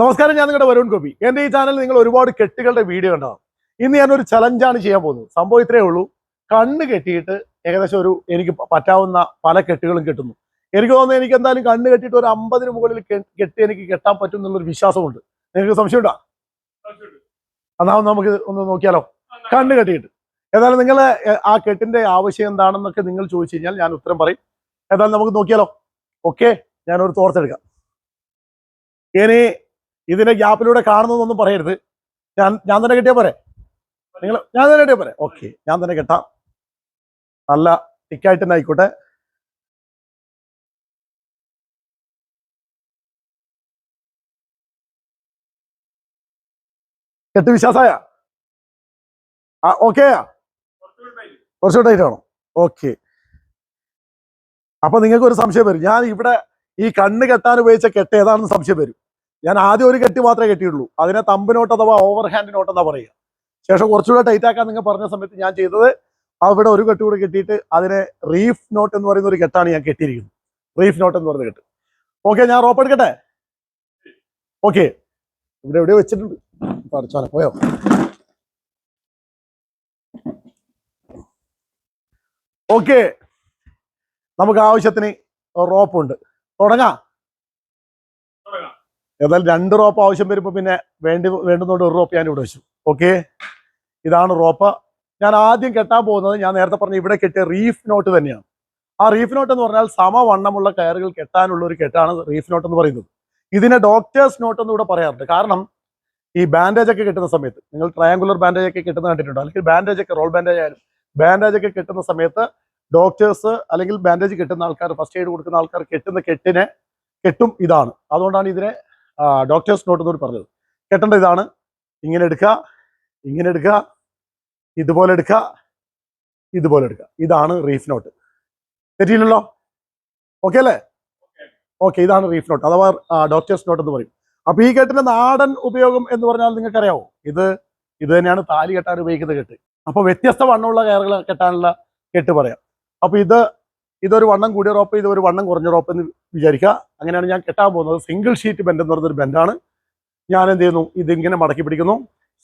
നമസ്കാരം ഞാൻ നിങ്ങളുടെ വരുൺ ഗോപി. എന്റെ ഈ ചാനലിൽ നിങ്ങൾ ഒരുപാട് കെട്ടുകളുടെ വീഡിയോ ഉണ്ടാവും ഇന്ന് ഞാനൊരു ചലഞ്ചാണ് ചെയ്യാൻ പോകുന്നത്. സംഭവം ഇത്രയേ ഉള്ളൂ. കണ്ണ് കെട്ടിയിട്ട് ഏകദേശം ഒരു എനിക്ക് പറ്റാവുന്ന പല കെട്ടുകളും കെട്ടുന്നു. എനിക്ക് തോന്നുന്നു എനിക്ക് എന്തായാലും കണ്ണ് കെട്ടിയിട്ട് ഒരു അമ്പതിന് മുകളിൽ കെട്ടി എനിക്ക് കെട്ടാൻ പറ്റും എന്നുള്ളൊരു വിശ്വാസമുണ്ട്. നിങ്ങൾക്ക് സംശയമുണ്ടോ? എന്നാ നമുക്ക് ഒന്ന് നോക്കിയാലോ? കണ്ണ് കെട്ടിയിട്ട്. ഏതായാലും നിങ്ങൾ ആ കെട്ടിന്റെ ആവശ്യം എന്താണെന്നൊക്കെ നിങ്ങൾ ചോദിച്ചു കഴിഞ്ഞാൽ ഞാൻ ഉത്തരം പറയും. ഏതായാലും നമുക്ക് നോക്കിയാലോ? ഓക്കെ ഞാനൊരു തോർത്തെടുക്കാം ഇനി ഇതിന്റെ ഗ്യാപ്പിലൂടെ കാണുന്നതൊന്നും പറയരുത്. ഞാൻ ഞാൻ തന്നെ കിട്ടിയ പോരെ? നിങ്ങൾ ഞാൻ തന്നെ കിട്ടിയ പോരെ? ഓക്കെ ഞാൻ തന്നെ കിട്ടാം. നല്ല ടിക്കായിട്ട് തന്നെ ആയിക്കോട്ടെ. കെട്ട് വിശ്വാസായ? ആ ഓക്കെ കുറച്ചുകൂടെ ടൈറ്റ് ആണോ ഓക്കെ അപ്പൊ നിങ്ങൾക്ക് ഒരു സംശയം വരും. ഞാൻ ഇവിടെ ഈ കണ്ണ് കെട്ടാൻ ഉപയോഗിച്ച കെട്ട് ഏതാണെന്ന് സംശയം വരും. ഞാൻ ആദ്യം ഒരു കെട്ടി മാത്രമേ കെട്ടിയിട്ടുള്ളൂ. അതിനെ തമ്പ് നോട്ട് അഥവാ ഓവർ ഹാൻഡ് നോട്ട് എന്നാ പറയുക. ശേഷം കുറച്ചുകൂടെ ടൈറ്റ് ആക്കാൻ നിങ്ങൾ പറഞ്ഞ സമയത്ത് ഞാൻ ചെയ്തത് അവിടെ ഒരു കെട്ട് കൂടെ കെട്ടിയിട്ട് അതിനെ റീഫ് നോട്ട് എന്ന് പറയുന്ന ഒരു കെട്ടാണ് ഞാൻ കെട്ടിയിരിക്കുന്നത്. റീഫ് നോട്ട് എന്ന് പറയുന്ന കെട്ട്. ഓക്കെ ഞാൻ റോപ്പ് എടുക്കട്ടെ? ഓക്കെ ഇവിടെ എവിടെയോ വെച്ചിട്ടുണ്ട്. പഠിച്ചോനെ പോയോ? ഓക്കെ നമുക്ക് ആവശ്യത്തിന് റോപ്പ് ഉണ്ട്. തുടങ്ങാം. ഏതായാലും രണ്ട് റോപ്പ് ആവശ്യം വരുമ്പോൾ പിന്നെ വേണ്ടി വേണ്ടുന്നോണ്ട് ഒരു റോപ്പ് ഞാൻ ഇവിടെ വെച്ചു. ഓക്കെ? ഇതാണ് റോപ്പ്. ഞാൻ ആദ്യം കെട്ടാൻ പോകുന്നത് ഞാൻ നേരത്തെ പറഞ്ഞ ഇവിടെ കെട്ടിയ റീഫ് നോട്ട് തന്നെയാണ്. ആ റീഫ് നോട്ട് എന്ന് പറഞ്ഞാൽ സമവണ്ണമുള്ള കയറുകൾ കെട്ടാനുള്ള ഒരു കെട്ടാണ് റീഫ് നോട്ട് എന്ന് പറയുന്നത്. ഇതിനെ ഡോക്ടേഴ്സ് നോട്ട് എന്ന് ഇവിടെ പറയാറുണ്ട്. കാരണം ഈ ബാൻഡേജ് ഒക്കെ കിട്ടുന്ന സമയത്ത് നിങ്ങൾ ട്രയാങ്കുലർ ബാൻഡേജ് ഒക്കെ കിട്ടുന്ന കണ്ടിട്ടുണ്ടോ? അല്ലെങ്കിൽ ബാൻഡേജ് ഒക്കെ റോൾ ബാൻഡേജ് ആയാലും ബാൻഡേജ് ഒക്കെ കിട്ടുന്ന സമയത്ത് ഡോക്ടേഴ്സ് അല്ലെങ്കിൽ ബാൻഡേജ് കിട്ടുന്ന ആൾക്കാർ ഫസ്റ്റ് എയ്ഡ് കൊടുക്കുന്ന ആൾക്കാർ കെട്ടുന്ന കെട്ടിനെ കെട്ടും ഇതാണ്. അതുകൊണ്ടാണ് ഇതിനെ ഡോക്ടേഴ്സ് നോട്ട് എന്നോട് പറഞ്ഞത്. കെട്ടേണ്ട ഇതാണ്. ഇങ്ങനെ എടുക്കുക ഇങ്ങനെ എടുക്കുക ഇതുപോലെ എടുക്കുക ഇതുപോലെ എടുക്കുക ഇതാണ് റീഫ് നോട്ട് തെറ്റിയില്ലല്ലോ? ഓക്കെ അല്ലേ? ഓക്കെ ഇതാണ് റീഫ് നോട്ട് അഥവാ ഡോക്ടേഴ്സ് നോട്ട് എന്ന് പറയും. അപ്പൊ ഈ കെട്ടിന്റെ നാടൻ ഉപയോഗം എന്ന് പറഞ്ഞാൽ നിങ്ങൾക്ക് അറിയാവോ ഇത് ഇത് തന്നെയാണ് താലി കെട്ടാൻ ഉപയോഗിക്കുന്ന കെട്ട്. അപ്പൊ വ്യത്യസ്ത വണ്ണമുള്ള കയറുകൾ കെട്ടാനുള്ള കെട്ട് പറയാം. അപ്പൊ ഇത് ഇതൊരു വണ്ണം കൂടിയ റോപ്പ് ഇത് ഒരു വണ്ണം കുറഞ്ഞ റോപ്പ് എന്ന് വിചാരിക്കുക. അങ്ങനെയാണ് ഞാൻ കെട്ടാൻ പോകുന്നത്. സിംഗിൾ ഷീറ്റ് ബെൻഡ് എന്ന് പറഞ്ഞൊരു ബെൻഡാണ് ഞാൻ എന്ത് ചെയ്യുന്നു? ഇതിങ്ങനെ മടക്കി പിടിക്കുന്നു.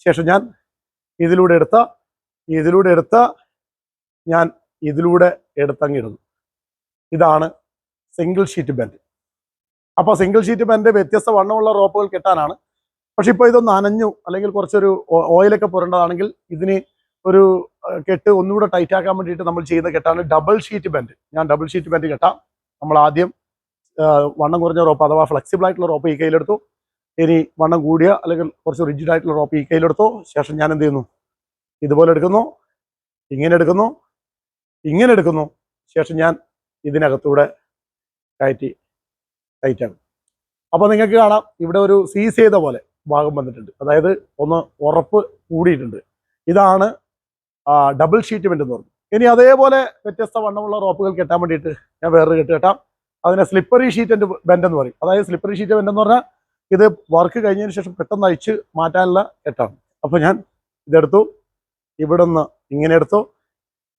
ശേഷം ഞാൻ ഇതിലൂടെ എടുത്ത ഇതിലൂടെ എടുത്ത ഞാൻ ഇതിലൂടെ എടുത്തങ്ങിടുന്നു ഇതാണ് സിംഗിൾ ഷീറ്റ് ബെൻഡ് അപ്പോൾ സിംഗിൾ ഷീറ്റ് ബെൻഡ് വ്യത്യസ്ത വണ്ണമുള്ള റോപ്പുകൾ കെട്ടാനാണ്. പക്ഷെ ഇപ്പോൾ ഇതൊന്ന് അനഞ്ഞു അല്ലെങ്കിൽ കുറച്ചൊരു ഓയിലൊക്കെ പുരണ്ടതാണെങ്കിൽ ഇതിന് ഒരു കെട്ട് ഒന്നുകൂടെ ടൈറ്റ് ആക്കാൻ വേണ്ടിയിട്ട് നമ്മൾ ചെയ്യുന്ന കെട്ടാണ് ഡബിൾ ഷീറ്റ് ബെൻഡ് ഞാൻ ഡബിൾ ഷീറ്റ് ബെൻഡ് കെട്ടാം. നമ്മൾ ആദ്യം വണ്ണം കുറഞ്ഞ റോപ്പ് അഥവാ ഫ്ലെക്സിബിൾ ആയിട്ടുള്ള റോപ്പ് ഈ കയ്യിലെടുത്തു. ഇനി വണ്ണം കൂടിയ അല്ലെങ്കിൽ കുറച്ച് റിജിഡ് ആയിട്ടുള്ള റോപ്പ് ഈ കയ്യിലെടുത്തു. ശേഷം ഞാൻ എന്ത് ചെയ്യുന്നു? ഇതുപോലെ എടുക്കുന്നു. ഇങ്ങനെ എടുക്കുന്നു. ഇങ്ങനെ എടുക്കുന്നു. ശേഷം ഞാൻ ഇതിനകത്തൂടെ കയറ്റി കയറ്റാണ് അപ്പോൾ നിങ്ങൾക്ക് കാണാം ഇവിടെ ഒരു സീസ് ചെയ്ത പോലെ ഭാഗം വന്നിട്ടുണ്ട്. അതായത് ഒന്ന് ഉറപ്പ് കൂടിയിട്ടുണ്ട്. ഇതാണ് ഡബിൾ ഷീറ്റ് ബെൻഡ് എന്ന് പറഞ്ഞു. ഇനി അതേപോലെ വ്യത്യസ്ത വണ്ണമുള്ള റോപ്പുകൾ കെട്ടാൻ വേണ്ടിയിട്ട് ഞാൻ വേറൊരു കെട്ട് കെട്ടാം. അതിനെ സ്ലിപ്പറി ഷീറ്റ് ബെൻഡ് എന്ന് പറയും. അതായത് സ്ലിപ്പറി ഷീറ്റ് ബെൻഡ് എന്ന് പറഞ്ഞാൽ ഇത് വർക്ക് കഴിഞ്ഞതിന് ശേഷം പെട്ടെന്ന് അയച്ച് മാറ്റാനുള്ള കെട്ടാണ്. അപ്പോൾ ഞാൻ ഇതെടുത്തു. ഇവിടെ നിന്ന് ഇങ്ങനെ എടുത്തു.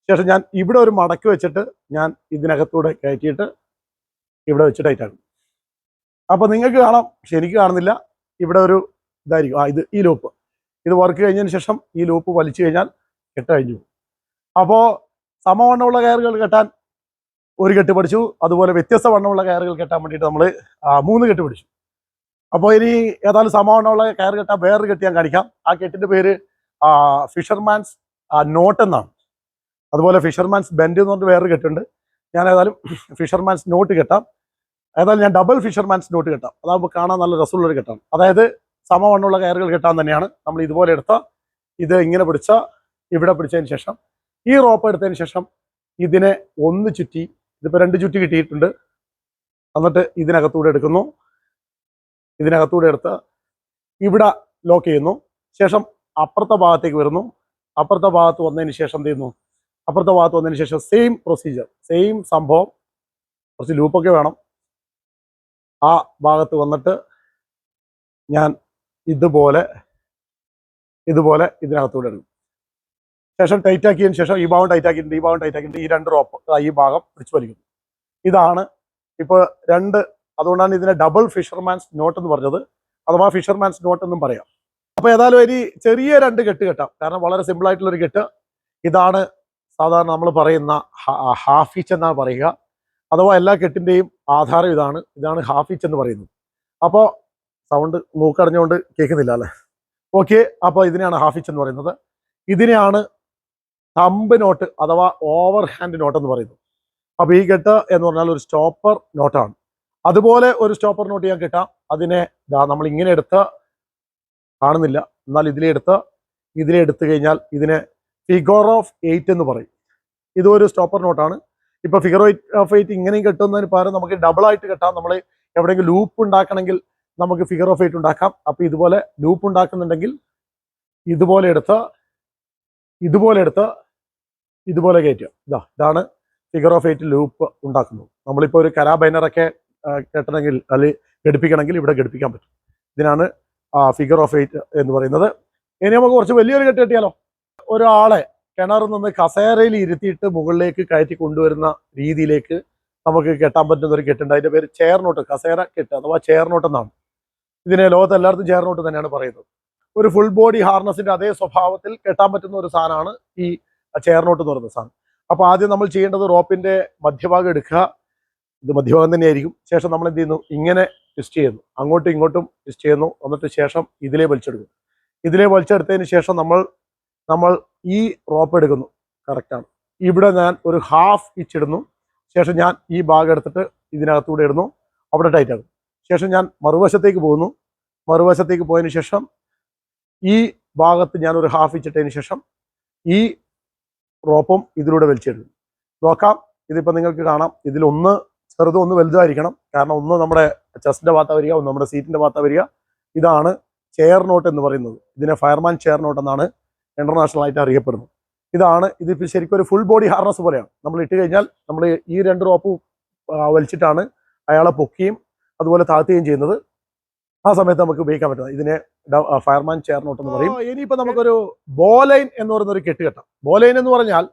ശേഷം ഞാൻ ഇവിടെ ഒരു മടക്ക് വെച്ചിട്ട് ഞാൻ ഇതിനകത്തൂടെ കയറ്റിയിട്ട് ഇവിടെ വെച്ച് ടൈറ്റാക്കും അപ്പോൾ നിങ്ങൾക്ക് കാണാം പക്ഷെ എനിക്ക് കാണുന്നില്ല. ഇവിടെ ഒരു ഇതായിരിക്കും. ആ ഇത് ഈ ലൂപ്പ് ഇത് വർക്ക് കഴിഞ്ഞതിന് ശേഷം ഈ ലൂപ്പ് വലിച്ചു കഴിഞ്ഞാൽ കെട്ട് കഴിഞ്ഞു അപ്പോൾ സമവണ്ണമുള്ള കയറുകൾ കെട്ടാൻ ഒരു കെട്ട് പഠിച്ചു. അതുപോലെ വ്യത്യസ്ത വണ്ണമുള്ള കയറുകൾ കെട്ടാൻ വേണ്ടിയിട്ട് നമ്മൾ മൂന്ന് കെട്ട് പഠിച്ചു. അപ്പോൾ ഇനി ഏതായാലും സമവണ്ണമുള്ള കയർ കെട്ടാൻ വേറൊരു കെട്ട് ഞാൻ കാണിക്കാം. ആ കെട്ടിന്റെ പേര് ഫിഷർമാൻസ് നോട്ട് എന്നാണ്. അതുപോലെ ഫിഷർമാൻസ് ബെൻഡ് എന്ന് പറഞ്ഞിട്ട് വേറൊരു കെട്ടുണ്ട്. ഞാൻ ഏതായാലും ഫിഷർമാൻസ് നോട്ട് കെട്ടാം. ഏതായാലും ഞാൻ ഡബിൾ ഫിഷർമാൻസ് നോട്ട് കെട്ടാം. അതാകുമ്പോൾ കാണാൻ നല്ല രസമുള്ളൊരു കെട്ടാണ്. അതായത് സമവണ്ണമുള്ള കയറുകൾ കെട്ടാൻ തന്നെയാണ്. നമ്മൾ ഇതുപോലെ എടുത്ത ഇത് ഇങ്ങനെ പിടിച്ച ഇവിടെ പിടിച്ചതിന് ശേഷം ഈ റോപ്പ് എടുത്തതിന് ശേഷം ഇതിനെ ഒന്ന് ചുറ്റി ഇതിപ്പോൾ രണ്ട് ചുറ്റി കിട്ടിയിട്ടുണ്ട്. എന്നിട്ട് ഇതിനകത്തൂടെ എടുക്കുന്നു. ഇതിനകത്തൂടെ എടുത്ത് ഇവിടെ ലോക്ക് ചെയ്യുന്നു. ശേഷം അപ്പുറത്തെ ഭാഗത്തേക്ക് വരുന്നു. അപ്പുറത്തെ ഭാഗത്ത് വന്നതിന് ശേഷം എന്ത് ചെയ്യുന്നു? അപ്പുറത്തെ ഭാഗത്ത് വന്നതിന് ശേഷം സെയിം പ്രൊസീജിയർ സെയിം സംഭവം. കുറച്ച് ലൂപ്പൊക്കെ വേണം. ആ ഭാഗത്ത് വന്നിട്ട് ഞാൻ ഇതുപോലെ ഇതുപോലെ ഇതിനകത്തൂടെ എടുക്കും. ശേഷം ടൈറ്റ് ആക്കിയതിന് ശേഷം ഈ ഭാഗം ടൈറ്റ് ആക്കിയിട്ടുണ്ട് ഈ ഭാഗം ടൈറ്റ് ആക്കിയിട്ടുണ്ട്. ഈ രണ്ട് റോപ്പ് ഈ ഭാഗം പിടിച്ചു വലിക്കുന്നു. ഇതാണ് ഇപ്പോൾ രണ്ട് അതുകൊണ്ടാണ് ഇതിനെ ഡബിൾ ഫിഷർമാൻസ് നോട്ട് എന്ന് പറഞ്ഞത്. അഥവാ ഫിഷർമാൻസ് നോട്ട് എന്നും പറയാം. അപ്പോൾ ഏതായാലും ഇനി ചെറിയ രണ്ട് കെട്ട് കെട്ടാം. കാരണം വളരെ സിമ്പിൾ ആയിട്ടുള്ള ഒരു കെട്ട്. ഇതാണ് സാധാരണ നമ്മൾ പറയുന്ന ഹാഫിച്ച് എന്നാണ് പറയുക. അഥവാ എല്ലാ കെട്ടിന്റെയും ആധാരം ഇതാണ്. ഇതാണ് ഹാഫിച്ച് എന്ന് പറയുന്നത്. അപ്പോൾ സൗണ്ട് മൂക്കടഞ്ഞുകൊണ്ട് കേൾക്കുന്നില്ല അല്ലേ? ഓക്കെ അപ്പോൾ ഇതിനെയാണ് ഹാഫിച്ച് എന്ന് പറയുന്നത്. ഇതിനെയാണ് തമ്പ് നോട്ട് അഥവാ ഓവർ ഹാൻഡ് നോട്ട് എന്ന് പറയുന്നു. അപ്പോൾ ഈ കെട്ട് എന്ന് പറഞ്ഞാൽ ഒരു സ്റ്റോപ്പർ നോട്ടാണ് അതുപോലെ ഒരു സ്റ്റോപ്പർ നോട്ട് ഞാൻ കിട്ടാം. അതിനെ നമ്മൾ ഇങ്ങനെ എടുത്ത് കാണുന്നില്ല. എന്നാൽ ഇതിലെടുത്ത് ഇതിലെ എടുത്തു കഴിഞ്ഞാൽ ഇതിനെ ഫിഗർ ഓഫ് എയ്റ്റ് എന്ന് പറയും. ഇതൊരു സ്റ്റോപ്പർ നോട്ടാണ് ഇപ്പൊ ഫിഗർ ഓഫ് എയ്റ്റ് ഇങ്ങനെയും കെട്ടുന്നതിന് പകരം നമുക്ക് ഡബിൾ ആയിട്ട് കെട്ടാം. നമ്മൾ എവിടെയെങ്കിലും ലൂപ്പ് ഉണ്ടാക്കണമെങ്കിൽ നമുക്ക് ഫിഗർ ഓഫ് എയ്റ്റ് ഉണ്ടാക്കാം. അപ്പൊ ഇതുപോലെ ലൂപ്പ് ഉണ്ടാക്കുന്നുണ്ടെങ്കിൽ ഇതുപോലെ എടുത്ത് ഇതുപോലെ എടുത്ത് ഇതുപോലെ കയറ്റുക. ഇതാ ഇതാണ് ഫിഗർ ഓഫ് എയ്റ്റ് ലൂപ്പ് ഉണ്ടാക്കുന്നത്. നമ്മളിപ്പോൾ ഒരു കരാ ബൈനറൊക്കെ കെട്ടണമെങ്കിൽ അല്ലെങ്കിൽ ഘടിപ്പിക്കണമെങ്കിൽ ഇവിടെ ഘടിപ്പിക്കാൻ പറ്റും. ഇതിനാണ് ഫിഗർ ഓഫ് എയ്റ്റ് എന്ന് പറയുന്നത്. ഇനി നമുക്ക് കുറച്ച് വലിയൊരു കെട്ട് കെട്ടിയാലോ? ഒരാളെ കിണറിൽ നിന്ന് കസേരയിൽ ഇരുത്തിയിട്ട് മുകളിലേക്ക് കയറ്റി കൊണ്ടുവരുന്ന രീതിയിലേക്ക് നമുക്ക് കെട്ടാൻ പറ്റുന്ന ഒരു കെട്ടുണ്ട്. അതിന്റെ പേര് ചേർനോട്ട് കസേര കെട്ട് അഥവാ ചേർനോട്ട് എന്നാണ്. ഇതിനെ ലോകത്ത് എല്ലായിടത്തും ചേർനോട്ട് തന്നെയാണ് പറയുന്നത്. ഒരു ഫുൾ ബോഡി ഹാർനസിന്റെ അതേ സ്വഭാവത്തിൽ കെട്ടാൻ പറ്റുന്ന ഒരു സാധനമാണ് ഈ ചെയർ നോട്ട് എന്ന് പറയുന്ന സാധനം അപ്പൊ ആദ്യം നമ്മൾ ചെയ്യേണ്ടത് റോപ്പിന്റെ മധ്യഭാഗം എടുക്കുക. ഇത് മധ്യഭാഗം തന്നെയായിരിക്കും. ശേഷം നമ്മൾ എന്ത് ചെയ്യുന്നു? ഇങ്ങനെ ട്വിസ്റ്റ് ചെയ്യുന്നു. അങ്ങോട്ടും ഇങ്ങോട്ടും ട്വിസ്റ്റ് ചെയ്യുന്നു. എന്നിട്ട് ശേഷം ഇതിലെ വലിച്ചെടുക്കുന്നു. ഇതിലെ വലിച്ചെടുത്തതിന് ശേഷം നമ്മൾ നമ്മൾ ഈ റോപ്പ് എടുക്കുന്നു. കറക്റ്റാണ് ഇവിടെ ഞാൻ ഒരു ഹാഫ് ഇച്ച് ഇടുന്നു. ശേഷം ഞാൻ ഈ ഭാഗം എടുത്തിട്ട് ഇതിനകത്തൂടെ ഇടുന്നു. അവിടെ ടൈറ്റ് ആകും ശേഷം ഞാൻ മറുവശത്തേക്ക് പോകുന്നു. മറുവശത്തേക്ക് പോയതിന് ശേഷം ഈ ഭാഗത്ത് ഞാൻ ഒരു ഹാഫ് ഇച്ചിട്ടതിന് ശേഷം ഈ റോപ്പും ഇതിലൂടെ വലിച്ചെടുക്കും നോക്കാം ഇതിപ്പോൾ നിങ്ങൾക്ക് കാണാം. ഇതിലൊന്ന് ചെറുതും ഒന്ന് വലുതായിരിക്കണം കാരണം ഒന്ന് നമ്മുടെ ചെസ്റ്റിന്റെ ഭാഗത്ത് വരിക ഒന്ന് നമ്മുടെ സീറ്റിന്റെ ഭാഗത്ത് വരിക. ഇതാണ് ചെയർ നോട്ട് എന്ന് പറയുന്നത്. ഇതിനെ ഫയർമാൻ ചെയർ നോട്ട് എന്നാണ് ഇന്റർനാഷണൽ ആയിട്ട് അറിയപ്പെടുന്നത്. ഇതാണ് ഇതിപ്പോൾ ശരിക്കും ഒരു ഫുൾ ബോഡി ഹാർനസ് പോലെയാണ്. നമ്മൾ ഇട്ട് കഴിഞ്ഞാൽ നമ്മൾ ഈ രണ്ട് റോപ്പ് വലിച്ചിട്ടാണ് അയാളെ പൊക്കുകയും അതുപോലെ താഴ്ത്തുകയും ചെയ്യുന്നത്. ആ സമയത്ത് നമുക്ക് ഉപയോഗിക്കാൻ പറ്റുന്നത്. ഇതിനെ ഫയർമാൻ ചെയർനോട്ട് എന്ന് പറയും ഇനിയിപ്പോ നമുക്കൊരു ബോലൈൻ എന്ന് പറയുന്ന ഒരു കെട്ട് കെട്ടാം. ബോലൈൻ എന്ന് പറഞ്ഞാൽ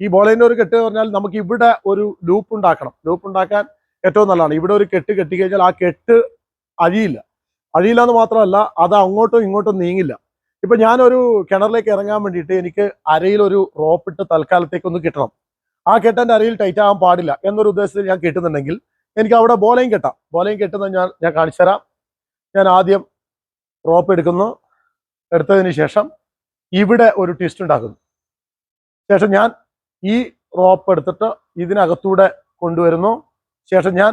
ഈ ബോലൈന്റെ ഒരു കെട്ട് പറഞ്ഞാൽ നമുക്ക് ഇവിടെ ഒരു ലൂപ്പ് ഉണ്ടാക്കണം. ലൂപ്പ് ഉണ്ടാക്കാൻ ഏറ്റവും നല്ലതാണ്. ഇവിടെ ഒരു കെട്ട് കെട്ടി കഴിഞ്ഞാൽ ആ കെട്ട് അഴിയില്ല. അഴിയില്ല എന്ന് മാത്രമല്ല അത് അങ്ങോട്ടും ഇങ്ങോട്ടും നീങ്ങില്ല. ഇപ്പൊ ഞാനൊരു കിണറിലേക്ക് ഇറങ്ങാൻ വേണ്ടിയിട്ട് എനിക്ക് അരയിൽ ഒരു റോപ്പിട്ട് തൽക്കാലത്തേക്ക് ഒന്ന് കിട്ടണം. ആ കെട്ടന്റെ അരയിൽ ടൈറ്റ് ആകാൻ പാടില്ല എന്നൊരു ഉദ്ദേശത്തിൽ ഞാൻ കിട്ടുന്നുണ്ടെങ്കിൽ എനിക്ക് അവിടെ ബോലയും കെട്ടാം. ബോലയും കെട്ടുന്നത് ഞാൻ ഞാൻ കാണിച്ചു തരാം ഞാൻ ആദ്യം റോപ്പ് എടുക്കുന്നു. എടുത്തതിന് ശേഷം ഇവിടെ ഒരു ട്വിസ്റ്റ് ഉണ്ടാക്കുന്നു. ശേഷം ഞാൻ ഈ റോപ്പ് എടുത്തിട്ട് ഇതിനകത്തൂടെ കൊണ്ടുവരുന്നു. ശേഷം ഞാൻ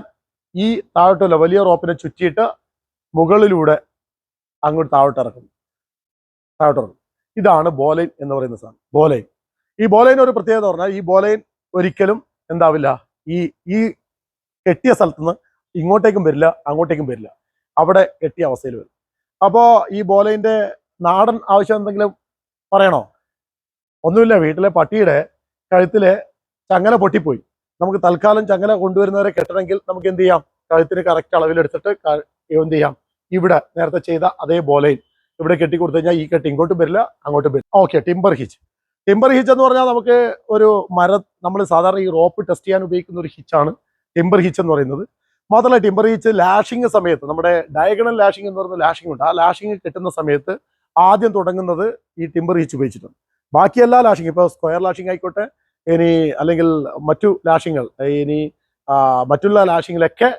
ഈ താഴോട്ടല്ല വലിയ റോപ്പിനെ ചുറ്റിയിട്ട് മുകളിലൂടെ അങ്ങോട്ട് താഴോട്ടിറക്കുന്നു. താഴോട്ടിറക്കുന്നു. ഇതാണ് ബോലൈൻ എന്ന് പറയുന്ന സാധനം. ബോലൈൻ ഈ ബോലൈൻ ഒരു പ്രത്യേകത പറഞ്ഞാൽ ഈ ബോലൈൻ ഒരിക്കലും എന്താവില്ല. ഈ ഈ കെട്ടിയ സ്ഥലത്തുനിന്ന് ഇങ്ങോട്ടേക്കും വരില്ല അങ്ങോട്ടേക്കും വരില്ല. അവിടെ കെട്ടിയ അവസ്ഥയിൽ വരും. അപ്പോൾ ഈ ബോലയിന്റെ നാടൻ ആവശ്യം എന്തെങ്കിലും പറയണോ? ഒന്നുമില്ല വീട്ടിലെ പട്ടിയുടെ കഴുത്തിലെ ചങ്ങല പൊട്ടിപ്പോയി. നമുക്ക് തൽക്കാലം ചങ്ങല കൊണ്ടുവരുന്നവരെ കെട്ടണമെങ്കിൽ നമുക്ക് എന്ത് ചെയ്യാം? കഴുത്തിന് കറക്റ്റ് അളവിലെടുത്തിട്ട് എന്ത് ചെയ്യാം? ഇവിടെ നേരത്തെ ചെയ്ത അതേ ബോലയിൽ ഇവിടെ കെട്ടി കൊടുത്തു കഴിഞ്ഞാൽ ഈ കെട്ടി ഇങ്ങോട്ടും വരില്ല അങ്ങോട്ടും വരില്ല. Okay timber hitch. Timber hitch എന്ന് പറഞ്ഞാൽ നമുക്ക് ഒരു മര നമ്മൾ സാധാരണ ഈ റോപ്പ് ടെസ്റ്റ് ചെയ്യാൻ ഉപയോഗിക്കുന്ന ഒരു ഹിച്ചാണ് ടിംബർ ഹിച്ച് എന്ന് പറയുന്നത്. മാത്രമല്ല ടിമ്പറീച്ച് ലാഷിങ് സമയത്ത് നമ്മുടെ ഡയഗണൽ ലാഷിംഗ് എന്ന് പറയുന്ന ലാഷിംഗ് ഉണ്ട്. ആ ലാഷിംഗ് കിട്ടുന്ന സമയത്ത് ആദ്യം തുടങ്ങുന്നത് ഈ ടിമ്പർ ഉപയോഗിച്ചിട്ടുണ്ട് ഉപയോഗിച്ചിട്ടാണ്. ബാക്കി എല്ലാ ലാഷിംഗ് ഇപ്പോൾ സ്ക്വയർ ലാഷിംഗ് ആയിക്കോട്ടെ ഇനി അല്ലെങ്കിൽ മറ്റു ലാഷിങ്ങൾ ഇനി മറ്റുള്ള ലാഷിങ്ങിലൊക്കെ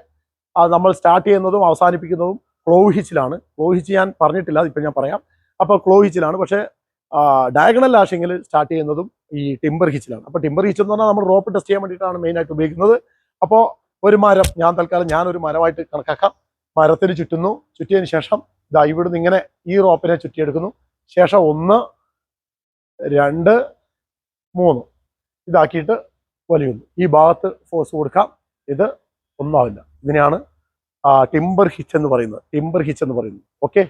നമ്മൾ സ്റ്റാർട്ട് ചെയ്യുന്നതും അവസാനിപ്പിക്കുന്നതും ക്ലോഹിച്ചിലാണ് ക്ലോഹിച്ച് ക്ലോ ഹിച്ച് ഞാൻ പറഞ്ഞിട്ടില്ല ഇപ്പം ഞാൻ പറയാം. അപ്പോൾ ക്ലോഹിച്ചിലാണ് പക്ഷേ ഡയഗണൽ ലാഷിങ്ങിൽ സ്റ്റാർട്ട് ചെയ്യുന്നതും ഈ ടിമ്പർ ഹിച്ചിലാണ് അപ്പോൾ ടിമ്പർ ഹിച്ച് എന്ന് പറഞ്ഞാൽ നമ്മൾ റോപ്പ് ടെസ്റ്റ് ചെയ്യാൻ വേണ്ടിയിട്ടാണ് മെയിനായിട്ട് ഉപയോഗിക്കുന്നത്. അപ്പോൾ ഒരു മരം ഞാൻ തൽക്കാലം ഞാൻ ഒരു മരമായിട്ട് കണക്കാക്കാം. മരത്തിന് ചുറ്റുന്നു. ചുറ്റിയതിന് ശേഷം ഇതാ ഇവിടുന്ന് ഇങ്ങനെ ഈ റോപ്പിനെ ചുറ്റിയെടുക്കുന്നു. ശേഷം ഒന്ന് രണ്ട് മൂന്ന്. ഇതാക്കിയിട്ട് വലിയുന്നു. ഈ ഭാഗത്ത് ഫോഴ്സ് കൊടുക്കാം. ഇത് ഒന്നാവില്ല. ഇതിനെയാണ് ടിംബർ ഹിച്ച് എന്ന് പറയുന്നത്. ടിംബർ ഹിച്ച് എന്ന് പറയുന്നത്. ഓക്കെ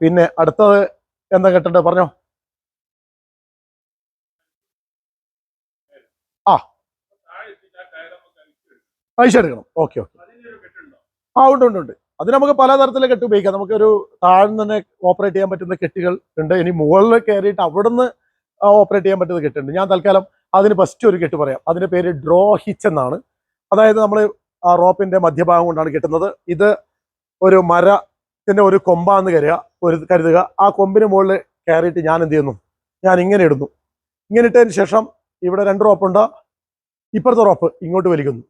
പിന്നെ അടുത്തത് എന്താ കേട്ടിട്ട് പറഞ്ഞോ ആ അഴിച്ചെടുക്കണം ഓക്കെ ഓക്കെ. ആ ഉണ്ട് ഉണ്ട് ഉണ്ട്. അത് നമുക്ക് പലതരത്തിലെ കെട്ട് ഉപയോഗിക്കാം. നമുക്കൊരു താഴ്ന്ന് തന്നെ ഓപ്പറേറ്റ് ചെയ്യാൻ പറ്റുന്ന കെട്ടുകൾ ഉണ്ട്. ഇനി മുകളിൽ കയറിയിട്ട് അവിടുന്ന് ഓപ്പറേറ്റ് ചെയ്യാൻ പറ്റുന്ന കെട്ടുണ്ട് ഞാൻ തൽക്കാലം അതിന് ഫസ്റ്റ് ഒരു കെട്ട് പറയാം. അതിന്റെ പേര് ഡ്രോ ഹിച്ച് എന്നാണ്. അതായത് നമ്മൾ ആ റോപ്പിന്റെ മധ്യഭാഗം കൊണ്ടാണ് കെട്ടുന്നത്. ഇത് ഒരു മരത്തിന്റെ ഒരു കൊമ്പാന്ന് കരുതുക ഒരു കരുതുക. ആ കൊമ്പിന് മുകളിൽ കയറിയിട്ട് ഞാൻ എന്ത് ചെയ്യുന്നു? ഞാൻ ഇങ്ങനെ ഇടുന്നു. ഇങ്ങനെ ഇട്ടതിന് ശേഷം ഇവിടെ രണ്ട് റോപ്പുണ്ട് ഇപ്പുറത്തെ റോപ്പ് ഇങ്ങോട്ട് വലിക്കുന്നു.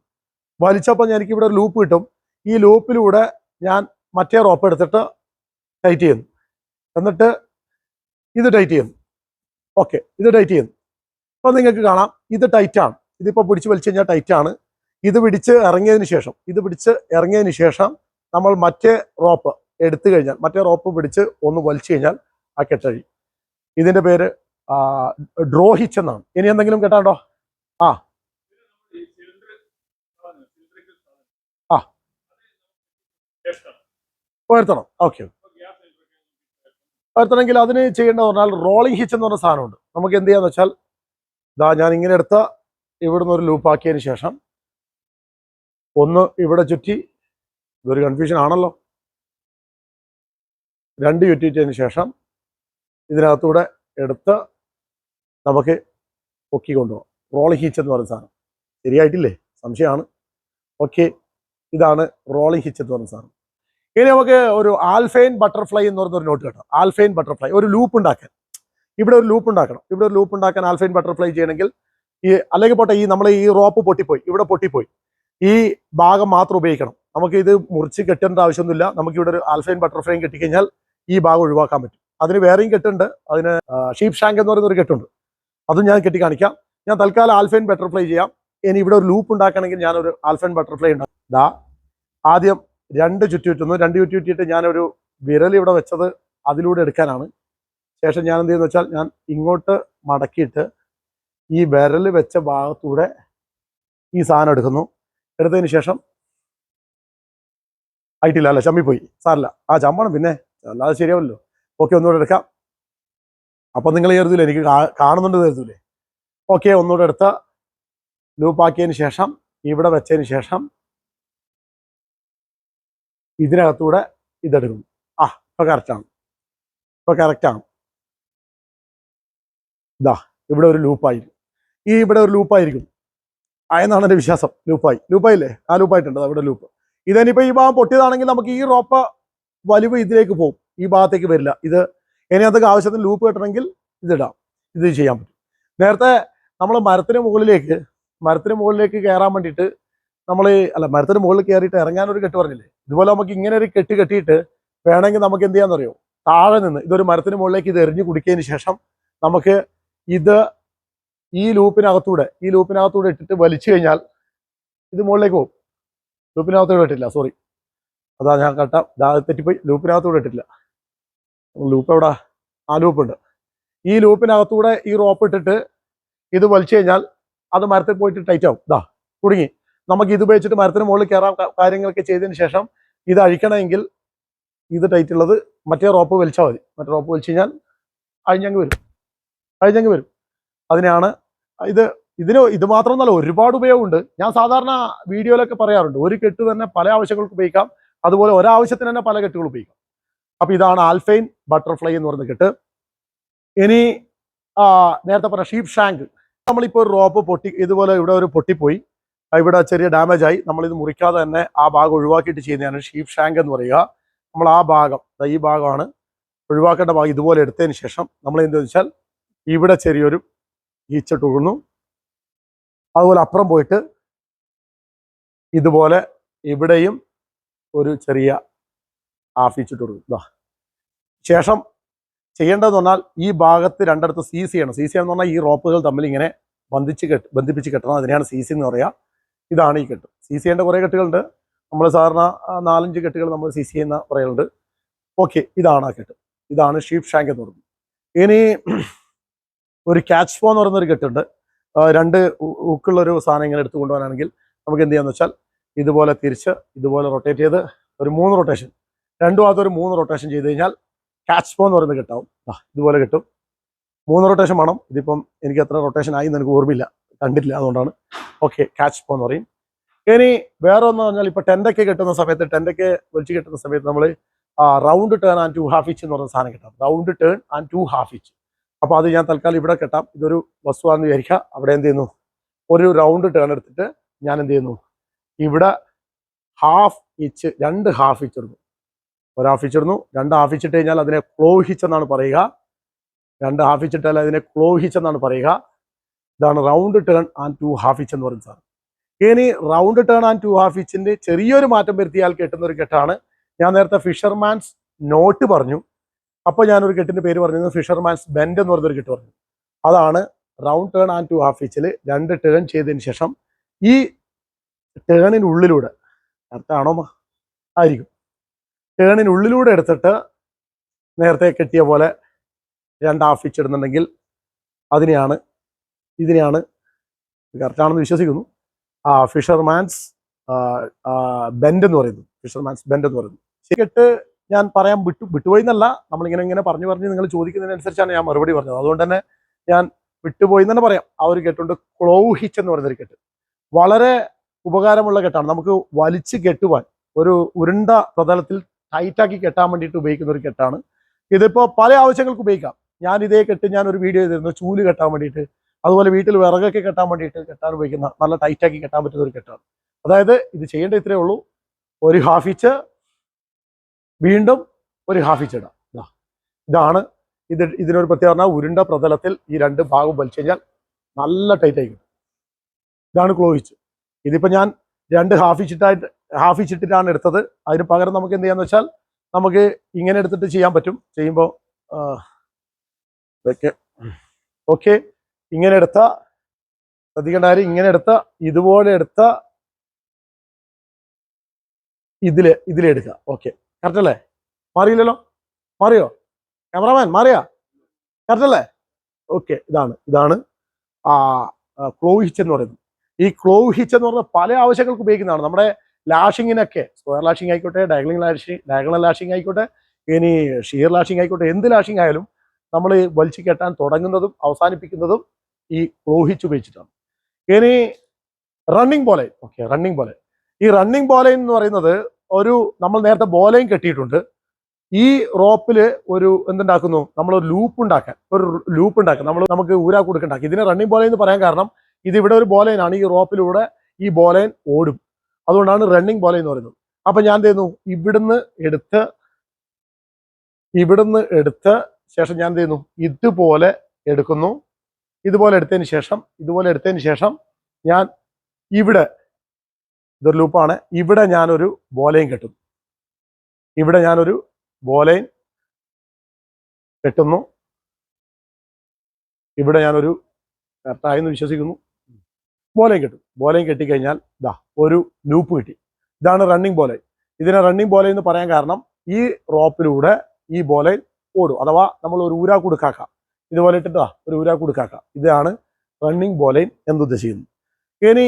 വലിച്ചപ്പോൾ എനിക്ക് ഇവിടെ ഒരു ലൂപ്പ് കിട്ടും. ഈ ലൂപ്പിലൂടെ ഞാൻ മറ്റേ റോപ്പ് എടുത്തിട്ട് ടൈറ്റ് ചെയ്യുന്നു. എന്നിട്ട് ഇത് ടൈറ്റ് ചെയ്യുന്നു. ഓക്കെ ഇത് ടൈറ്റ് ചെയ്യുന്നു. അപ്പോൾ നിങ്ങൾക്ക് കാണാം ഇത് ടൈറ്റാണ് ഇതിപ്പോൾ പിടിച്ച് വലിച്ചു കഴിഞ്ഞാൽ ടൈറ്റാണ് ഇത് പിടിച്ച് ഇറങ്ങിയതിന് ശേഷം ഇത് പിടിച്ച് ഇറങ്ങിയതിന് ശേഷം നമ്മൾ മറ്റേ റോപ്പ് എടുത്തു കഴിഞ്ഞാൽ മറ്റേ റോപ്പ് പിടിച്ച് ഒന്ന് വലിച്ചു കഴിഞ്ഞാൽ ആ കെട്ടഴി ഇതിന്റെ പേര് ഡ്രോഹിച്ച് എന്നാണ് ഇനി എന്തെങ്കിലും കേട്ടാണ്ടോ ആ ആ ഉയർത്തണം. ഓക്കെ ഉയർത്തണമെങ്കിൽ അതിന് ചെയ്യേണ്ടത് പറഞ്ഞാൽ റോളിംഗ് ഹിച്ച് എന്ന് പറഞ്ഞ സാധനമുണ്ട്. നമുക്ക് എന്ത് ചെയ്യാന്ന് വെച്ചാൽ ഇതാ ഞാൻ ഇങ്ങനെ എടുത്ത ഇവിടുന്ന് ഒരു ലൂപ്പ് ആക്കിയതിന് ശേഷം ഒന്ന് ഇവിടെ ചുറ്റി ഇതൊരു കൺഫ്യൂഷൻ ആണല്ലോ. രണ്ട് ചുറ്റിയിട്ടതിന് ശേഷം ഇതിനകത്തൂടെ എടുത്ത് നമുക്ക് പൊക്കി കൊണ്ടുപോകാം റോളിംഗ് ഹിച്ച് എന്ന് പറയുന്ന സാധനം. ശരിയായിട്ടില്ലേ? സംശയമാണ്. ഓക്കെ ഇതാണ് റോളിംഗ് ഹിച്ച് എന്ന് പറയുന്ന സാധനം. ഇനി നമുക്ക് ഒരു ആൽഫൈൻ ബട്ടർഫ്ലൈ എന്ന് ഒരു നോട്ട് കേട്ടോ. ആൽഫൈൻ ബട്ടർഫ്ലൈ. ഒരു ലൂപ്പ് ഉണ്ടാക്കാൻ. ഇവിടെ ഒരു ലൂപ്പ് ഉണ്ടാക്കണം. ഇവിടെ ഒരു ലൂപ്പ് ഉണ്ടാക്കാൻ ആൽഫൈൻ ബട്ടർഫ്ലൈ ചെയ്യണമെങ്കിൽ ഈ അല്ലെങ്കിൽ പോട്ടെ ഈ നമ്മൾ ഈ റോപ്പ് പൊട്ടിപ്പോയി. ഇവിടെ പൊട്ടിപ്പോയി. ഈ ഭാഗം മാത്രം ഉപയോഗിക്കണം. നമുക്ക് ഇത് മുറിച്ച് കെട്ടേണ്ട ആവശ്യമൊന്നുമില്ല. നമുക്ക് ഇവിടെ ഒരു ആൽഫൈൻ ബട്ടർഫ്ലൈയും കെട്ടിക്കഴിഞ്ഞാൽ ഈ ഭാഗം ഒഴിവാക്കാൻ പറ്റും. അതിന് വേറെയും കെട്ടുണ്ട്. അതിന് ഷീപ്പ് ഷാങ്ക് എന്ന് പറയുന്ന ഒരു കെട്ടുണ്ട്. അതും ഞാൻ കെട്ടി കാണിക്കാം. ഞാൻ തൽക്കാലം ആൽഫൈൻ ബട്ടർഫ്ലൈ ചെയ്യാം. ഇനി ഇവിടെ ഒരു ലൂപ്പ് ഉണ്ടാക്കണമെങ്കിൽ ഞാനൊരു ആൽഫൈൻ ബട്ടർഫ്ലൈ ഉണ്ടാക്കാം. ദാ ആദ്യം രണ്ട് ചുറ്റി ചുറ്റുന്നു രണ്ട് ചുറ്റി ചുറ്റിയിട്ട് ഞാനൊരു വിരൽ ഇവിടെ വെച്ചത് അതിലൂടെ എടുക്കാനാണ്. ശേഷം ഞാൻ എന്ത് ചെയ്യുന്ന വെച്ചാൽ ഞാൻ ഇങ്ങോട്ട് മടക്കിയിട്ട് ഈ വിരൽ വെച്ച ഭാഗത്തൂടെ ഈ സാധനം എടുക്കുന്നു. എടുത്തതിന് ശേഷം ആയിട്ടില്ല അല്ല? ചമ്മിപ്പോയി. സാറില്ല ആ ചമ്മണം പിന്നെ. അല്ലാതെ ശരിയാവല്ലോ ഓക്കെ ഒന്നുകൂടെ എടുക്കാം. അപ്പം നിങ്ങൾ കരുതൂലേ? എനിക്ക് കാണുന്നുണ്ട് കരുതൂലേ? ഓക്കെ ഒന്നുകൂടെ എടുത്ത് ലൂപ്പാക്കിയതിന് ശേഷം ഇവിടെ വെച്ചതിന് ശേഷം ഇതിനകത്തൂടെ ഇതെടുക്കും. ആ ഇപ്പൊ കറക്റ്റാണ് ഇപ്പൊ കറക്റ്റാണ് ഇതാ ഇവിടെ ഒരു ലൂപ്പായിരിക്കും ഈ ഇവിടെ ഒരു ലൂപ്പായിരിക്കും ആയെന്നാണ് എന്റെ വിശ്വാസം. ലൂപ്പായി ലൂപ്പായില്ലേ ആ ലൂപ്പായിട്ടുണ്ട് അവിടെ ലൂപ്പ് ഇതനിപ്പോ ഈ ഭാഗം പൊട്ടിയതാണെങ്കിൽ നമുക്ക് ഈ റോപ്പ് വലിവ് ഇതിലേക്ക് പോകും. ഈ ഭാഗത്തേക്ക് വരില്ല. ഇത് ഇതിനകത്തേക്ക് ആവശ്യത്തിന് ലൂപ്പ് കിട്ടണമെങ്കിൽ ഇതിടാം. ഇത് ചെയ്യാൻ പറ്റും. നേരത്തെ നമ്മൾ മരത്തിന് മുകളിലേക്ക് മരത്തിന് മുകളിലേക്ക് കയറാൻ വേണ്ടിയിട്ട് നമ്മൾ അല്ല മരത്തിന് മുകളിൽ കയറിയിട്ട് ഇറങ്ങാൻ ഒരു കെട്ട് പറഞ്ഞില്ലേ? ഇതുപോലെ നമുക്ക് ഇങ്ങനെ ഒരു കെട്ട് കെട്ടിയിട്ട് വേണമെങ്കിൽ നമുക്ക് എന്ത് ചെയ്യാന്നറിയോ? താഴെ നിന്ന് ഇതൊരു മരത്തിന് മുകളിലേക്ക് ഇത് എറിഞ്ഞു കുടിക്കിയതിന് ശേഷം നമുക്ക് ഇത് ഈ ലൂപ്പിനകത്തൂടെ ഈ ലൂപ്പിനകത്തൂടെ ഇട്ടിട്ട് വലിച്ചു കഴിഞ്ഞാൽ ഇത് മുകളിലേക്ക് പോകും. ലൂപ്പിനകത്തൂടെ ഇട്ടില്ല സോറി അതാ ഞാൻ കട്ട തെറ്റിപ്പോയി. ലൂപ്പിനകത്തൂടെ ഇട്ടില്ല ലൂപ്പ് എവിടെ? ആ ലൂപ്പുണ്ട്. ഈ ലൂപ്പിനകത്തൂടെ ഈ റോപ്പ് ഇട്ടിട്ട് ഇത് വലിച്ചു കഴിഞ്ഞാൽ അത് മരത്തിൽ പോയിട്ട് ടൈറ്റ് ആവും. ഇതാ കുടുങ്ങി. നമുക്ക് ഇത് ഉപയോഗിച്ചിട്ട് മരത്തിന് മുകളിൽ കയറാം കാര്യങ്ങളൊക്കെ ചെയ്തതിന് ശേഷം ഇത് അഴിക്കണമെങ്കിൽ ഇത് ടൈറ്റ് ഉള്ളത് മറ്റേ റോപ്പ് വലിച്ചാൽ മതി. മറ്റേ റോപ്പ് വലിച്ചു കഴിഞ്ഞാൽ അഴിഞ്ഞങ്ങ് വരും. അഴിഞ്ഞങ്ങ് വരും. അതിനാണ് ഇത് ഇതിന് ഇത് മാത്രമൊന്നല്ല ഒരുപാട് ഉപയോഗമുണ്ട്. ഞാൻ സാധാരണ വീഡിയോയിലൊക്കെ പറയാറുണ്ട് ഒരു കെട്ട് തന്നെ പല ആവശ്യങ്ങൾക്ക് ഉപയോഗിക്കാം. അതുപോലെ ഒരാവശ്യത്തിന് തന്നെ പല കെട്ടുകൾ ഉപയോഗിക്കാം. അപ്പൊ ഇതാണ് ആൽഫൈൻ ബട്ടർഫ്ലൈ എന്ന് പറയുന്ന കെട്ട്. ഇനി നേരത്തെ പറഞ്ഞ ഷീപ് ഷാങ്ക്. നമ്മളിപ്പോൾ ഒരു റോപ്പ് പൊട്ടി ഇതുപോലെ ഇവിടെ ഒരു പൊട്ടിപ്പോയി. ഇവിടെ ചെറിയ ഡാമേജ് ആയി. നമ്മളിത് മുറിക്കാതെ തന്നെ ആ ഭാഗം ഒഴിവാക്കിയിട്ട് ചെയ്യുന്നതാണ് ഷീപ് ഷാങ്ക് എന്ന് പറയുക. നമ്മൾ ആ ഭാഗം ഈ ഭാഗമാണ് ഒഴിവാക്കേണ്ട ഭാഗം ഇതുപോലെ എടുത്തതിന് ശേഷം നമ്മൾ എന്തെന്ന് വെച്ചാൽ ഇവിടെ ചെറിയൊരു ഈച്ചട്ട് ഉഴുന്നു. അതുപോലെ അപ്പുറം പോയിട്ട് ഇതുപോലെ ഇവിടെയും ഒരു ചെറിയ ആഫീച്ചിട്ട് കൊടുക്കും ദാ. ശേഷം ചെയ്യേണ്ടതെന്ന് പറഞ്ഞാൽ ഈ ഭാഗത്ത് രണ്ടിടത്ത് സീസ് ചെയ്യണം. സീസ് ചെയ്യണം എന്ന് പറഞ്ഞാൽ ഈ റോപ്പുകൾ തമ്മിൽ ഇങ്ങനെ ബന്ധിച്ച് കെട്ട് ബന്ധിപ്പിച്ച് കെട്ടണം. അതിനെയാണ് സീസി എന്ന് പറയുക. ഇതാണ് ഈ കെട്ട്. സി സി ചെയ്യേണ്ട കുറേ കെട്ടുകളുണ്ട്. നമ്മൾ സാധാരണ നാലഞ്ച് കെട്ടുകൾ നമ്മൾ സി സി ചെയ്യുന്ന പറയുന്നുണ്ട്. ഓക്കെ ഇതാണ് ആ കെട്ട്. ഇതാണ് ഷീപ്പ് ഷാങ്ക് എന്ന് പറയുന്നത്. ഇനി ഒരു ക്യാച്ച് ഫോ എന്ന് പറയുന്നൊരു കെട്ടുണ്ട്. രണ്ട് ഉക്കുള്ളൊരു സാധനം ഇങ്ങനെ എടുത്തു കൊണ്ടുപോകാനാണെങ്കിൽ നമുക്ക് എന്ത് ചെയ്യാന്ന് വെച്ചാൽ ഇതുപോലെ തിരിച്ച് ഇതുപോലെ റൊട്ടേറ്റ് ചെയ്ത് ഒരു മൂന്ന് റൊട്ടേഷൻ രണ്ടു ഭാഗത്ത് ഒരു മൂന്ന് റൊട്ടേഷൻ ചെയ്ത് കഴിഞ്ഞാൽ ക്യാച്ച് ഫോ എന്ന് പറയുന്നത് കിട്ടാവും. ഇതുപോലെ കിട്ടും. മൂന്ന് റൊട്ടേഷൻ വേണം. ഇതിപ്പം എനിക്ക് എത്ര റൊട്ടേഷൻ ആയി എന്ന് എനിക്ക് ഓർമ്മയില്ല. കണ്ടിട്ടില്ല അതുകൊണ്ടാണ്. ഓക്കെ കാച്ച് പോന്ന് എന്ന് പറയും. ഇനി വേറെ ഒന്ന് പറഞ്ഞാൽ ഇപ്പൊ ടെൻഡൊക്കെ കിട്ടുന്ന സമയത്ത് ടെൻഡൊക്കെ വലിച്ചു കിട്ടുന്ന സമയത്ത് നമ്മൾ round turn and two half hitch എന്ന് പറയുന്ന സാധനം കിട്ടാം. Round turn and two half hitch അപ്പോൾ അത് ഞാൻ തൽക്കാലം ഇവിടെ കെട്ടാം. ഇതൊരു വസ്തുവാന്ന് വിചാരിക്കുക. അവിടെ എന്ത് ചെയ്യുന്നു? ഒരു റൗണ്ട് ടേൺ എടുത്തിട്ട് ഞാൻ എന്ത് ചെയ്യുന്നു? ഇവിടെ ഹാഫ് ഇച്ച് രണ്ട് ഹാഫ് ഇച്ച് ഇടുന്നു. ഒരു ഹാഫ് ഇഞ്ച് ഇടുന്നു. രണ്ട് ഹാഫ് ഇച്ചിട്ട് കഴിഞ്ഞാൽ അതിനെ ക്ലോഹിച്ചെന്നാണ് പറയുക. രണ്ട് ഹാഫ് ഇച്ചിട്ടാൽ അതിനെ ക്ലോഹിച്ചെന്നാണ് പറയുക. ഇതാണ് round turn and two half hitch എന്ന് പറയുന്നത് സാർ ഇനി round turn and two half ഇച്ചിന്റെ ചെറിയൊരു മാറ്റം വരുത്തിയാൽ കെട്ടുന്ന ഒരു കെട്ടാണ്. ഞാൻ നേരത്തെ ഫിഷർമാൻസ് നോട്ട് പറഞ്ഞു. അപ്പോൾ ഞാനൊരു കെട്ടിന്റെ പേര് പറഞ്ഞത് ഫിഷർമാൻസ് ബെൻഡ് എന്ന് പറഞ്ഞൊരു കെട്ട് പറഞ്ഞു. അതാണ് round turn and two half ഇച്ചിൽ രണ്ട് ടേൺ ചെയ്തതിന് ശേഷം ഈ ടേണിനുള്ളിലൂടെ നേരത്തെ ആണോ ആയിരിക്കും. ടേണിനുള്ളിലൂടെ എടുത്തിട്ട് നേരത്തെ കെട്ടിയ പോലെ രണ്ട് ഹാഫ് ഇച്ച് ഇടുന്നുണ്ടെങ്കിൽ അതിനെയാണ് ഇതിനെയാണ് കറക്റ്റാണെന്ന് വിശ്വസിക്കുന്നു. ആ ഫിഷർമാൻസ് ബെൻഡ് എന്ന് പറയുന്നു. ഫിഷർമാൻസ് ബെൻഡ് എന്ന് പറയുന്നു. കെട്ട് ഞാൻ പറയാൻ വിട്ടു വിട്ടുപോയി എന്നല്ല നമ്മളിങ്ങനെ ഇങ്ങനെ പറഞ്ഞു പറഞ്ഞ് നിങ്ങൾ ചോദിക്കുന്നതിനനുസരിച്ചാണ് ഞാൻ മറുപടി പറഞ്ഞത്. അതുകൊണ്ട് തന്നെ ഞാൻ വിട്ടുപോയി എന്ന് തന്നെ പറയാം. ആ ഒരു കെട്ടുണ്ട് ക്ലോഹിച്ച് എന്ന് പറയുന്ന ഒരു കെട്ട്. വളരെ ഉപകാരമുള്ള കെട്ടാണ്. നമുക്ക് വലിച്ച് കെട്ടുവാൻ ഒരു ഉരുണ്ട പ്രതലത്തിൽ ടൈറ്റാക്കി കെട്ടാൻ വേണ്ടിയിട്ട് ഉപയോഗിക്കുന്ന ഒരു കെട്ടാണ്. ഇതിപ്പോൾ പല ആവശ്യങ്ങൾക്ക് ഉപയോഗിക്കാം. ഞാൻ ഇതേ കെട്ട് ഞാൻ ഒരു വീഡിയോ ചെയ്തിരുന്നു. ചൂൽ കെട്ടാൻ വേണ്ടിയിട്ട്. അതുപോലെ വീട്ടിൽ വിറകൊക്കെ കെട്ടാൻ വേണ്ടിയിട്ട് കെട്ടാൻ ഉപയോഗിക്കുന്ന നല്ല ടൈറ്റാക്കി കെട്ടാൻ പറ്റുന്ന ഒരു കെട്ടാണ്. അതായത് ഇത് ചെയ്യേണ്ട ഇത്രയേ ഉള്ളൂ. ഒരു ഹാഫ് ഇച്ച് വീണ്ടും ഒരു ഹാഫ് ഇച്ച് ഇടാം. ഇതാണ്. ഇത് ഇതിനൊരു പ്രത്യേകത പറഞ്ഞാൽ ഉരുണ്ട പ്രതലത്തിൽ ഈ രണ്ട് ഭാഗം വലിച്ചു കഴിഞ്ഞാൽ നല്ല ടൈറ്റായി കിട്ടും. ഇതാണ് ക്ലോയിച്ച് ഇതിപ്പോൾ ഞാൻ രണ്ട് ഹാഫ് ഇച്ചിട്ടായിട്ട് ഹാഫ് ഇച്ചിട്ടിട്ടാണ് എടുത്തത്. അതിന് പകരം നമുക്ക് എന്ത് ചെയ്യാന്ന് വെച്ചാൽ നമുക്ക് ഇങ്ങനെ എടുത്തിട്ട് ചെയ്യാൻ പറ്റും. ചെയ്യുമ്പോൾ ഓക്കെ. ഇങ്ങനെ എടുത്ത ശ്രദ്ധിക്കേണ്ട കാര്യം ഇങ്ങനെ എടുത്ത ഇതുപോലെ എടുത്ത ഇതിൽ ഇതിലെടുക്കുക ഓക്കെ കറക്റ്റ് അല്ലേ? മാറിയില്ലല്ലോ? മാറിയോ? ക്യാമറമാൻ മാറിയാ? കറക്റ്റ് അല്ലേ? ഓക്കെ ഇതാണ് ഇതാണ് ആ ക്ലോവ് ഹിച്ച് എന്ന് പറയുന്നത്. ഈ ക്ലോവ് ഹിച്ച് എന്ന് പറയുന്നത് പല ആവശ്യങ്ങൾക്ക് ഉപയോഗിക്കുന്നതാണ്. നമ്മുടെ ലാഷിങ്ങിനൊക്കെ സ്ക്വയർ ലാഷിംഗ് ആയിക്കോട്ടെ ഡയഗണൽ ലാഷിംഗ് ഡയഗണൽ ലാഷിംഗ് ആയിക്കോട്ടെ ഇനി ഷിയർ ലാഷിംഗ് ആയിക്കോട്ടെ എന്ത് ലാഷിംഗ് ആയാലും നമ്മൾ വലിച്ചു കെട്ടാൻ തുടങ്ങുന്നതും അവസാനിപ്പിക്കുന്നതും ഈ ക്ലോഹിച്ച് ഉപയോഗിച്ചിട്ടാണ്. ഇനി running bowline okay running bowline ഈ റണ്ണിങ് ബോലെ എന്ന് പറയുന്നത് ഒരു നമ്മൾ നേരത്തെ ബോലയും കെട്ടിയിട്ടുണ്ട്. ഈ റോപ്പിൽ ഒരു എന്തുണ്ടാക്കുന്നു? നമ്മൾ ഒരു ലൂപ്പ് ഉണ്ടാക്കാൻ ഒരു ലൂപ്പ് ഉണ്ടാക്കാൻ. നമ്മൾ നമുക്ക് ഊരാ കൊടുക്കണ്ടാക്കി ഇതിനെ റണ്ണിങ് ബോലൈൻ എന്ന് പറയാൻ കാരണം ഇത് ഇവിടെ ഒരു ബോലൈനാണ് ഈ റോപ്പിലൂടെ ഈ ബോലൈൻ ഓടും. അതുകൊണ്ടാണ് റണ്ണിങ് ബോലൈൻ എന്ന് പറയുന്നത്. അപ്പൊ ഞാൻ എന്ത് ഇവിടുന്ന് എടുത്ത് ഇവിടുന്ന് എടുത്ത് ശേഷം ഞാൻ എന്ത് ഇതുപോലെ എടുക്കുന്നു. ഇതുപോലെ എടുത്തതിന് ശേഷം ഇതുപോലെ എടുത്തതിന് ശേഷം ഞാൻ ഇവിടെ ഇതൊരു ലൂപ്പാണ് ഇവിടെ ഞാനൊരു ബോലയും കെട്ടുന്നു. ഇവിടെ ഞാനൊരു ബോലയും കെട്ടുന്നു. ഇവിടെ ഞാനൊരു കറക്റ്റായി എന്ന് വിശ്വസിക്കുന്നു. ബോലയും കെട്ടും ബോലയും കെട്ടിക്കഴിഞ്ഞാൽ ഇതാ ഒരു ലൂപ്പ് കിട്ടി. ഇതാണ് റണ്ണിങ് ബോല ഇതിനെ റണ്ണിങ് ബോലൈൻ എന്ന് പറയാൻ കാരണം ഈ റോപ്പിലൂടെ ഈ ബോലയിൽ ഓടും. അഥവാ നമ്മൾ ഒരു ഊരാ കൊടുക്കാക്കാം. ഇതുപോലെ ഇട്ടിട്ടാ ഒരു ഊരാ കൊടുക്കാക്കാം. ഇതാണ് റണ്ണിങ് ബോലൈൻ എന്ന് ഉദ്ദേശിക്കുന്നു ഇനി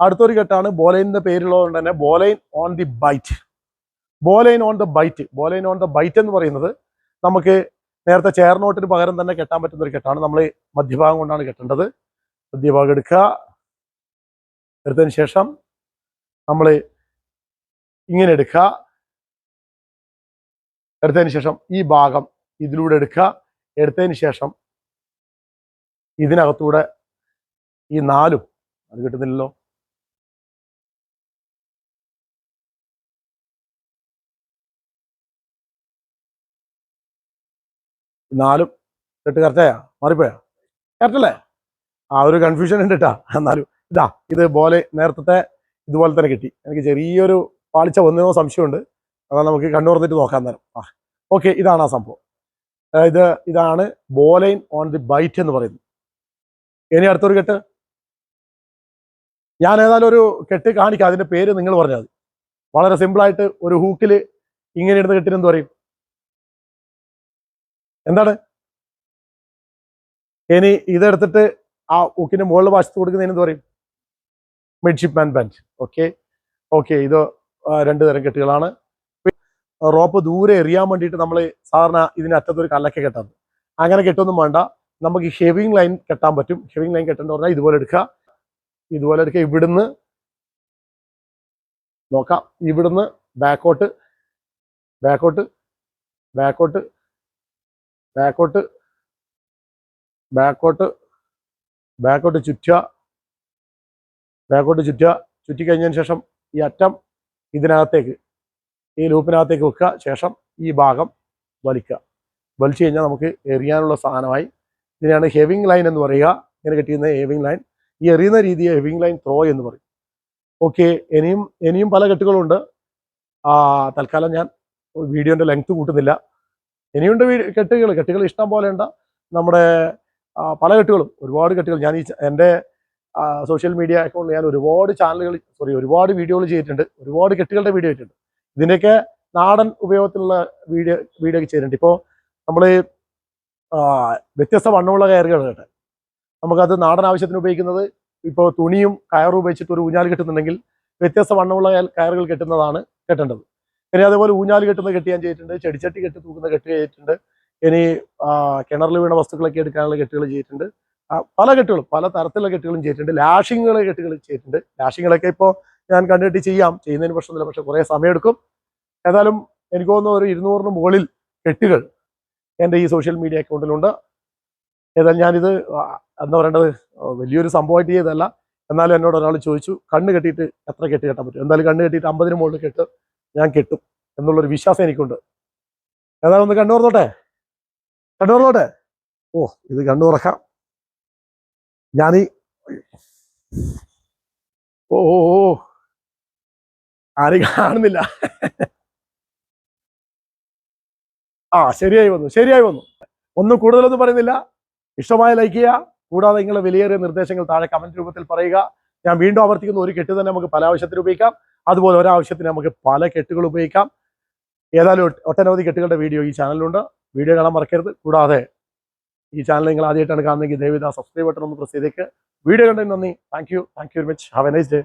അടുത്തൊരു ഘട്ടമാണ് ബോലൈനിന്റെ പേരുള്ളതുകൊണ്ട് തന്നെ bowline on the bight bowline on the bight bowline on the bight എന്ന് പറയുന്നത് നമുക്ക് നേരത്തെ ചേർനോട്ടിന് പകരം തന്നെ കെട്ടാൻ പറ്റുന്ന ഒരു കെട്ടാണ് നമ്മൾ മധ്യഭാഗം കൊണ്ടാണ് കെട്ടേണ്ടത്. മധ്യഭാഗം എടുക്കുക. എടുത്തതിന് ശേഷം നമ്മൾ ഇങ്ങനെ എടുക്കുക. എടുത്തതിന് ശേഷം ഈ ഭാഗം ഇതിലൂടെ എടുക്കുക. എടുത്തതിന് ശേഷം ഇതിനകത്തൂടെ ഈ നാലും അത് കിട്ടുന്നില്ലല്ലോ. നാലും കെട്ട് കറക്റ്റായാ മാറിപ്പോയാ? കറക്റ്റല്ലേ ആ ഒരു കൺഫ്യൂഷൻ ഉണ്ട് കേട്ടാ എന്നാലും ഇതാ ഇത് പോലെ നേരത്തെ ഇതുപോലെ തന്നെ കിട്ടി. എനിക്ക് ചെറിയൊരു പാളിച്ച വന്നതോ സംശയമുണ്ട്. അതാ നമുക്ക് കണ്ണുറന്നിട്ട് നോക്കാൻ നേരം ആ ഓക്കെ ഇതാണ് ആ സംഭവം. ഇത് ഇതാണ് ബോലൈൻ ഓൺ ദി ബൈറ്റ് എന്ന് പറയുന്നത്. ഇനി അടുത്തൊരു കെട്ട്. ഞാൻ ഏതായാലും ഒരു കെട്ട് കാണിക്കാം. അതിന്റെ പേര് നിങ്ങൾ പറഞ്ഞാൽ മതി. വളരെ സിമ്പിളായിട്ട് ഒരു ഹൂക്കിൽ ഇങ്ങനെ ഇടുന്ന കെട്ടിന് പറയും? എന്താണ്? ഇനി ഇതെടുത്തിട്ട് ആ ഹൂക്കിന്റെ മുകളിൽ വാശത്ത് കൊടുക്കുന്നതിന് എന്ത് പറയും? Midship and bench okay okay ഇത് രണ്ട് തരം കെട്ടുകളാണ്. റോപ്പ് ദൂരെ എറിയാൻ വേണ്ടിയിട്ട് നമ്മൾ സാധാരണ ഇതിന് അറ്റത്തൊരു കല്ലൊക്കെ കെട്ടാറ് അങ്ങനെ കെട്ടൊന്നും വേണ്ട. നമുക്ക് ഹെവിങ് ലൈൻ കെട്ടാൻ പറ്റും. ഹെവിങ് ലൈൻ കെട്ടെന്ന് പറഞ്ഞാൽ ഇതുപോലെ എടുക്കുക. ഇതുപോലെ എടുക്കുക. ഇവിടുന്ന് നോക്കാം. ഇവിടുന്ന് ബാക്കോട്ട് ബാക്കോട്ട് ബാക്കോട്ട് ബാക്കോട്ട് ബാക്കോട്ട് ബാക്കോട്ട് ചുറ്റുക. ബാക്കോട്ട് ചുറ്റുക. ചുറ്റിക്കഴിഞ്ഞതിന് ശേഷം ഈ അറ്റം ഇതിനകത്തേക്ക് ഈ ലൂപ്പിനകത്തേക്ക് വെക്കുക. ശേഷം ഈ ഭാഗം വലിക്കുക. വലിച്ചു കഴിഞ്ഞാൽ നമുക്ക് എറിയാനുള്ള സാധനമായി ഇതിനെയാണ് ഹെവിങ് ലൈൻ എന്ന് പറയുക. ഇങ്ങനെ കിട്ടിയിരുന്ന ഹെവിങ് ലൈൻ. ഈ എറിയുന്ന രീതിയെ ഹെവിങ് ലൈൻ ത്രോ എന്ന് പറയും. ഓക്കെ ഇനിയും ഇനിയും പല കെട്ടുകളുണ്ട്. തൽക്കാലം ഞാൻ വീഡിയോന്റെ ലെങ്ത് കൂട്ടുന്നില്ല. ഇനിയുണ്ട് കെട്ടുകൾ. കെട്ടുകൾ ഇഷ്ടം പോലെ ഉണ്ട്. നമ്മുടെ പല കെട്ടുകളും. ഒരുപാട് കെട്ടുകൾ. ഞാൻ ഈ എന്റെ സോഷ്യൽ മീഡിയ അക്കൗണ്ടിൽ ഞാൻ ഒരുപാട് ചാനലുകൾ സോറി ഒരുപാട് വീഡിയോകൾ ചെയ്തിട്ടുണ്ട്. ഒരുപാട് കെട്ടുകളുടെ വീഡിയോ ചെയ്തിട്ടുണ്ട് ഇതിന്റെയൊക്കെ നാടൻ ഉപയോഗത്തിലുള്ള വീഡിയോ വീഡിയോ ഒക്കെ ചെയ്തിട്ടുണ്ട്. ഇപ്പോൾ നമ്മൾ വ്യത്യസ്ത വണ്ണമുള്ള കയറുകൾ കേട്ടെ. നമുക്കത് നാടൻ ആവശ്യത്തിന് ഉപയോഗിക്കുന്നത് ഇപ്പോൾ തുണിയും കയറും ഉപയോഗിച്ചിട്ട് ഒരു ഊഞ്ഞാൽ കെട്ടുന്നുണ്ടെങ്കിൽ വ്യത്യസ്ത വണ്ണമുള്ള കയറുകൾ കെട്ടുന്നതാണ് കെട്ടേണ്ടത്. ഇനി അതേപോലെ ഊഞ്ഞാൽ കെട്ടുന്നത് കെട്ടി ഞാൻ ചെയ്തിട്ടുണ്ട്. ചെടിച്ചട്ടി കെട്ടി തൂക്കുന്ന കെട്ടി ചെയ്തിട്ടുണ്ട്. ഇനി കിണറിൽ വീണ വസ്തുക്കളൊക്കെ എടുക്കാനുള്ള കെട്ടുകൾ ചെയ്തിട്ടുണ്ട്. പല കെട്ടുകളും പല തരത്തിലുള്ള കെട്ടുകളും ചെയ്തിട്ടുണ്ട്. ലാഷിങ്ങുകൾ കെട്ടുകൾ ചെയ്തിട്ടുണ്ട്. ലാഷിങ്ങുകളൊക്കെ ഇപ്പോൾ ഞാൻ കണ്ടിട്ട് ചെയ്യാം. ചെയ്യുന്നതിന് പ്രശ്നമില്ല പക്ഷെ കുറേ സമയമെടുക്കും. ഏതായാലും എനിക്ക് തോന്നുന്ന ഒരു ഇരുന്നൂറിന് മുകളിൽ കെട്ടുകൾ എന്റെ ഈ സോഷ്യൽ മീഡിയ അക്കൗണ്ടിലുണ്ട് ഏതായാലും ഞാനിത് എന്താ പറയേണ്ടത്? വലിയൊരു സംഭവമായിട്ട് ചെയ്തതല്ല. എന്നാലും എന്നോട് ഒരാൾ ചോദിച്ചു കണ്ണ് കെട്ടിയിട്ട് എത്ര കെട്ട് കെട്ടാൻ പറ്റും? എന്തായാലും കണ്ണ് കെട്ടിയിട്ട് അമ്പതിന് മുകളിൽ കെട്ട് ഞാൻ കെട്ടും. എന്നുള്ളൊരു വിശ്വാസം എനിക്കുണ്ട്. ഏതായാലും ഒന്ന് കണ്ണു തുറന്നോട്ടെ? കണ്ണു ഓ ഇത് കണ്ണു തുറക്കാം. ഞാനീ ഓ ഓ ഓ. ആരും കാണുന്നില്ല. ആ ശരിയായി വന്നു ശരിയായി വന്നു. ഒന്നും കൂടുതലൊന്നും പറയുന്നില്ല. ഇഷ്ടമായ ലൈക്ക് ചെയ്യുക കൂടാതെ നിങ്ങളുടെ വിലയേറിയ നിർദ്ദേശങ്ങൾ താഴെ കമന്റ് രൂപത്തിൽ പറയുക. ഞാൻ വീണ്ടും ആവർത്തിക്കുന്ന ഒരു കെട്ട് തന്നെ നമുക്ക് പല ആവശ്യത്തിന് ഉപയോഗിക്കാം. അതുപോലെ ഒരാവശ്യത്തിന് നമുക്ക് പല കെട്ടുകൾ ഉപയോഗിക്കാം. ഏതായാലും ഒട്ട- ഒട്ടനവധി കെട്ടുകളുടെ വീഡിയോ ഈ ചാനലിലുണ്ട്. വീഡിയോ കാണാൻ മറക്കരുത്. കൂടാതെ ഈ ചാനൽ നിങ്ങൾ ആദ്യമായിട്ടാണ് കാണുന്നതെങ്കിൽ ദയവിത സബ്സ്ക്രൈബ് ബട്ടൺ ഒന്ന് പ്രസ് ചെയ്തേക്ക്. വീഡിയോ കണ്ടതിന് നന്ദി. Thank you thank you very much have a nice day